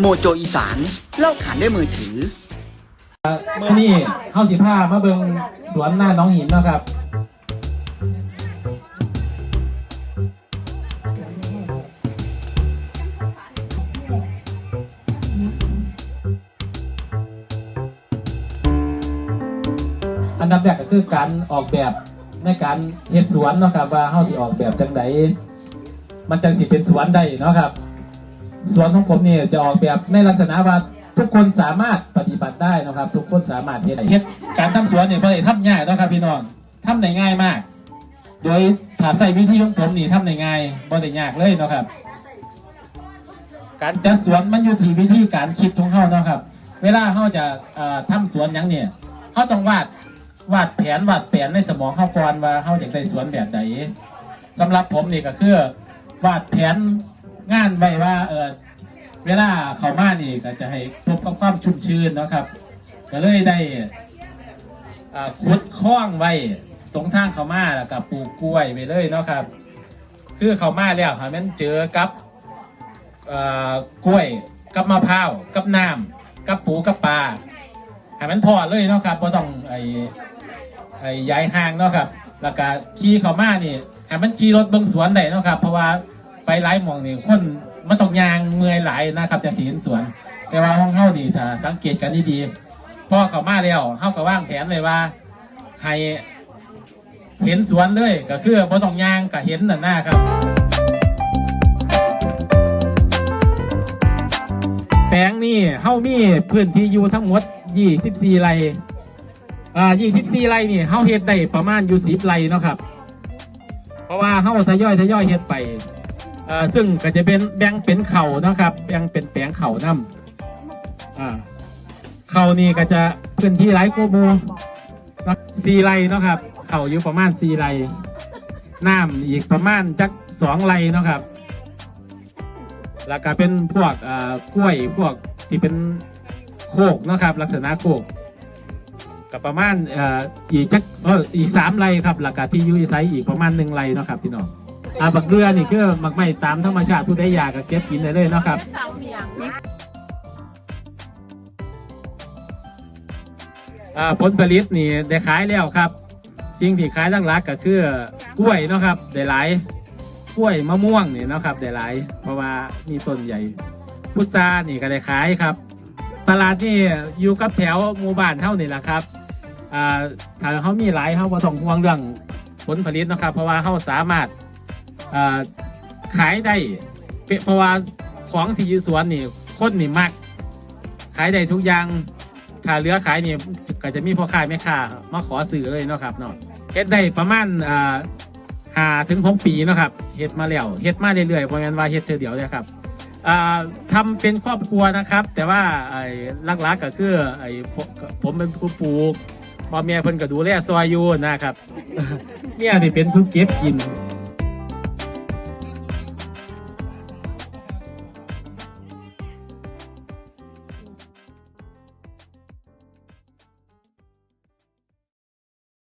โมโจอีสาน เล่าขานด้วยมือถือ เมื่อนี้เฮาสิพามาเบิงสวนหน้าน้องหินเนาะครับ อันดับแรกก็คือการออกแบบในการเฮ็ดสวนเนาะครับว่าเฮาสิออกแบบจังไดมันจังสิเป็นสวนได้เนาะครับ สวนของผมเนี่ยจะออกแบบในลักษณะว่าทุกคนสามารถปฏิบัติได้นะครับ ทุกคนสามารถเฮ็ดได้เฮ็ดการทำสวนเนี่ยบ่ได้ทำยากเนะครับพี่น้องทำได้ง่ายมาก โดยถ้าใส่วิธีของผมนี่ทำได้ง่ายบ่ได้ยากเลยนะครับ การจัดสวนมันอยู่ที่วิธีการคิดของเฮานะครับ เวลาเฮาจะเอ่อทำสวนหยังเนี่ยเฮาต้องวาดวาดแผนวาดแผนในสมองเฮาก่อนว่าเฮาอยากได้สวนแบบใดสำหรับผมนี่ก็คือวาดแผน งานไว้ว่าเออเวลาเขามานี่ก็จะให้พบกับความชุ่มชื้นเนาะครับ ก็เลยได้ขุดคล้องไว้ตรงทางเขามาแล้วก็ปลูกกล้วยไปเลยเนาะครับ คือเขามาแล้วค่ะมันเจอกับกล้วยกับมะพร้าวกับน้ำกับปูกับปลาให้มันพอเลยเนาะครับบ่ต้องไอ้ไอ้ย้ายห่างเนาะครับ แล้วก็ขี่เขามานี่ให้มันขี่รถเบิ่งสวนได้เนาะครับ เพราะว่า ไปหลายหม่องนี่คนมันต้องยางเมื่อยหลายนะครับจะสิเห็นสวน แต่ว่าห้องเฮานี่ถ้าสังเกตกันดีๆพอเขามาแล้วเฮาก็วางแผนเลยว่าให้เห็นสวนเลยก็คือบ่ต้องยางก็เห็นน่ะหน้าครับ แปลงนี่เฮามีพื้นที่อยู่ทั้งหมด 24 ไร่อ่า24 ไร่นี่เฮาเฮ็ดได้ประมาณอยู่10ไร่เนาะครับ เพราะว่าเฮาทยอยทยอยเฮ็ดไป อ่าซึ่งก็จะเป็นแบ่งเป็นเข่านะครับ แบ่งเป็นแปลงเข่านํอ่าเข่านี่ก็จะพื้นที่หลายกว่าหมู่ไร่นะครับ เข่าอยู่ประมาณ4ไร่น้ำอีกประมาณจัก2ไร่นะครับ แล้วก็เป็นพวกเอ่อกล้วยพวกที่เป็นโคกนะครับ ลักษณะโคกกับประมาณอ่ออีกจักเอออีกสามไร่ครับแล้วก็ที่ยูอีไซอีกประมาณหนึ่งไร่นะครับพี่น้อง อ่าบักเรือนี่คือมักไม่ตามธรรมชาติผู้ใดอยากก็เก็บกินได้เลยเนาะครับอ่าผลผลิตนี่ได้ขายแล้วครับ สิ่งที่ขายหลักก็คือกล้วยเนาะครับได้หลายกล้วยมะม่วงนี่เนาะครับได้หลาย เพราะว่ามีต้นใหญ่พุทรานี่ก็ได้ขายครับ ตลาดนี่อยู่กับแถวหมู่บ้านเท่านี่แหละครับอ่าถ้าเขามีหลายเขาบ่ต้องห่วงเรื่องผลผลิตเนาะครับ เพราะว่าเขาสามารถ ขายได้เป็นเพราะว่าของที่อยู่สวนนี่คนนี่มัก ขายได้ทุกอย่างถ้าเลือขายนี่ก็จะมีพ่อค้าแม่ค้ามาขอซื้อเลยเนาะครับเนาะเฮ็ดได้ประมาณอ่าหาถึงหกปีเนาะครับเฮ็ดมาแล้วเฮ็ดมาเรื่อยๆเพราะงั้นว่าเฮ็ดเธอเดียวเลยครับอ่าทำเป็นครอบครัวนะครับ แต่ว่าไอ้ลักๆก็คือไอ้ผมผมเป็นผู้ปลูกพ่อแม่เพิ่นก็ดูแลซอยอยู่นะครับเนี่ยนี่เป็นผู้เก็บกิน